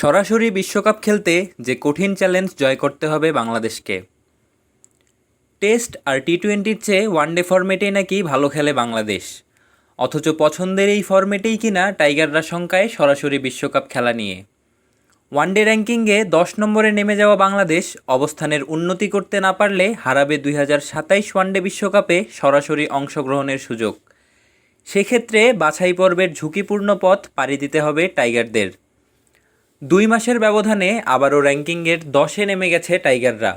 সরাসরি বিশ্বকাপ খেলতে যে কঠিন চ্যালেঞ্জ জয় করতে হবে বাংলাদেশকে। টেস্ট আর টি টোয়েন্টির চেয়ে ওয়ানডে ফরম্যাটেই নাকি ভালো খেলে বাংলাদেশ। অথচ পছন্দের এই ফরম্যাটেই কিনা টাইগাররা শঙ্কায় সরাসরি বিশ্বকাপ খেলা নিয়ে। ওয়ানডে র্যাঙ্কিংয়ে দশ নম্বরে নেমে যাওয়া বাংলাদেশ অবস্থানের উন্নতি করতে না পারলে হারাবে দুই হাজার সাতাইশ ওয়ানডে বিশ্বকাপে সরাসরি অংশগ্রহণের সুযোগ। সেক্ষেত্রে বাছাই পর্বের ঝুঁকিপূর্ণ পথ পাড়ি দিতে হবে টাইগারদের। দুই মাসের ব্যবধানে আবারও র্যাঙ্কিংয়ের দশে নেমে গেছে টাইগাররা।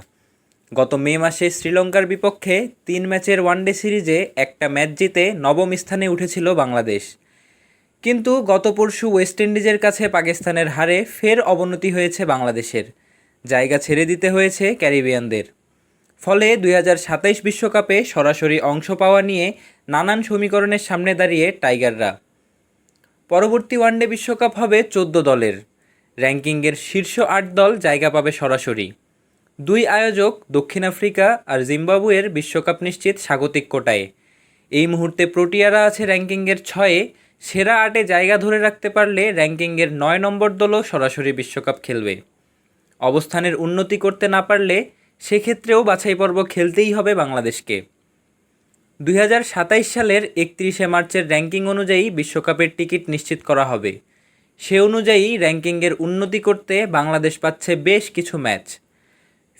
গত মে মাসে শ্রীলঙ্কার বিপক্ষে তিন ম্যাচের ওয়ানডে সিরিজে একটা ম্যাচ জিতে নবম স্থানে উঠেছিল বাংলাদেশ। কিন্তু গত পরশু ওয়েস্ট ইন্ডিজের কাছে পাকিস্তানের হারে ফের অবনতি হয়েছে বাংলাদেশের। জায়গা ছেড়ে দিতে হয়েছে ক্যারিবিয়ানদের। ফলে দুই বিশ্বকাপে সরাসরি অংশ পাওয়া নিয়ে নানান সমীকরণের সামনে দাঁড়িয়ে টাইগাররা। পরবর্তী ওয়ানডে বিশ্বকাপ হবে চোদ্দ দলের। র্যাঙ্কিংয়ের শীর্ষ আট দল জায়গা পাবে সরাসরি। দুই আয়োজক দক্ষিণ আফ্রিকা আর জিম্বাবুয়ের বিশ্বকাপ নিশ্চিত স্বাগতিক কোটায়। এই মুহূর্তে প্রোটিয়ারা আছে র্যাঙ্কিংয়ের ছয়ে, সেরা আটে জায়গা ধরে রাখতে পারলে র্যাঙ্কিংয়ের নয় নম্বর দলও সরাসরি বিশ্বকাপ খেলবে। অবস্থানের উন্নতি করতে না পারলে সেক্ষেত্রেও বাছাই পর্ব খেলতেই হবে বাংলাদেশকে। দুই সালের একত্রিশে মার্চের র্যাঙ্কিং অনুযায়ী বিশ্বকাপের টিকিট নিশ্চিত করা হবে। সে অনুযায়ী র্যাঙ্কিংয়ের উন্নতি করতে বাংলাদেশ পাচ্ছে বেশ কিছু ম্যাচ।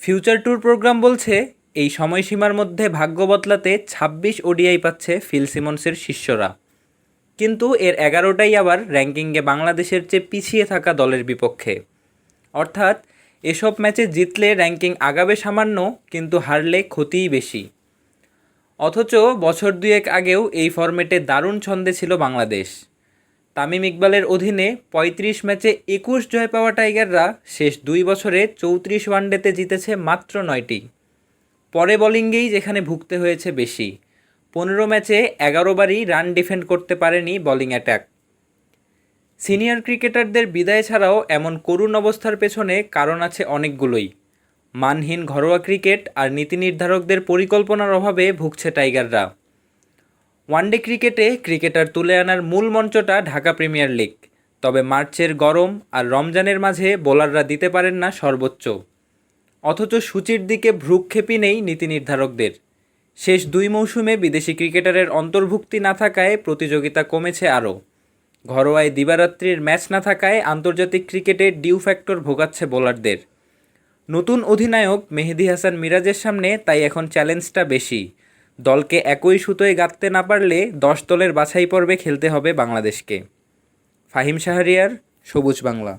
ফিউচার ট্যুর প্রোগ্রাম বলছে, এই সময়সীমার মধ্যে ভাগ্য বদলাতে ছাব্বিশ ওডিআই পাচ্ছে ফিল সিমন্সের শিষ্যরা। কিন্তু এর এগারোটাই আবার র্যাঙ্কিংয়ে বাংলাদেশের চেয়ে পিছিয়ে থাকা দলের বিপক্ষে। অর্থাৎ, এসব ম্যাচে জিতলে র্যাঙ্কিং আগাবে সামান্য, কিন্তু হারলে ক্ষতিই বেশি। অথচ বছর দুয়েক আগেও এই ফরম্যাটে দারুণ ছন্দে ছিল বাংলাদেশ। তামিম ইকবালের অধীনে ৩৫ ম্যাচে একুশ জয় পাওয়া টাইগাররা শেষ দুই বছরে চৌত্রিশ ওয়ানডেতে জিতেছে মাত্র নয়টি। পরে বোলিংয়েই যেখানে ভুগতে হয়েছে বেশি। পনেরো ম্যাচে এগারো বারই রান ডিফেন্ড করতে পারেনি বোলিং অ্যাটাক। সিনিয়র ক্রিকেটারদের বিদায় ছাড়াও এমন করুণ অবস্থার পেছনে কারণ আছে অনেকগুলোই। মানহীন ঘরোয়া ক্রিকেট আর নীতি নির্ধারকদের পরিকল্পনার অভাবে ভুগছে টাইগাররা। ওয়ানডে ক্রিকেটে ক্রিকেটার তুলে আনার মূল মঞ্চটা ঢাকা প্রিমিয়ার লিগ। তবে মার্চের গরম আর রমজানের মাঝে বোলাররা দিতে পারেন না সর্বোচ্চ। অথচ সূচির দিকে ভ্রুক্ষেপই নেই নীতি নির্ধারকদের। শেষ দুই মৌসুমে বিদেশি ক্রিকেটারের অন্তর্ভুক্তি না থাকায় প্রতিযোগিতা কমেছে আরও। ঘরোয়ায় দিবারাত্রির ম্যাচ না থাকায় আন্তর্জাতিক ক্রিকেটে ডিউ ফ্যাক্টর ভোগাচ্ছে বোলারদের। নতুন অধিনায়ক মেহেদি হাসান মিরাজের সামনে তাই এখন চ্যালেঞ্জটা বেশি। দলকে একই সুতোয় গাঁথতে না পারলে দশ দলের বাছাই পর্বে খেলতে হবে বাংলাদেশকে। ফাহিম শাহরিয়ার, সবুজ বাংলা।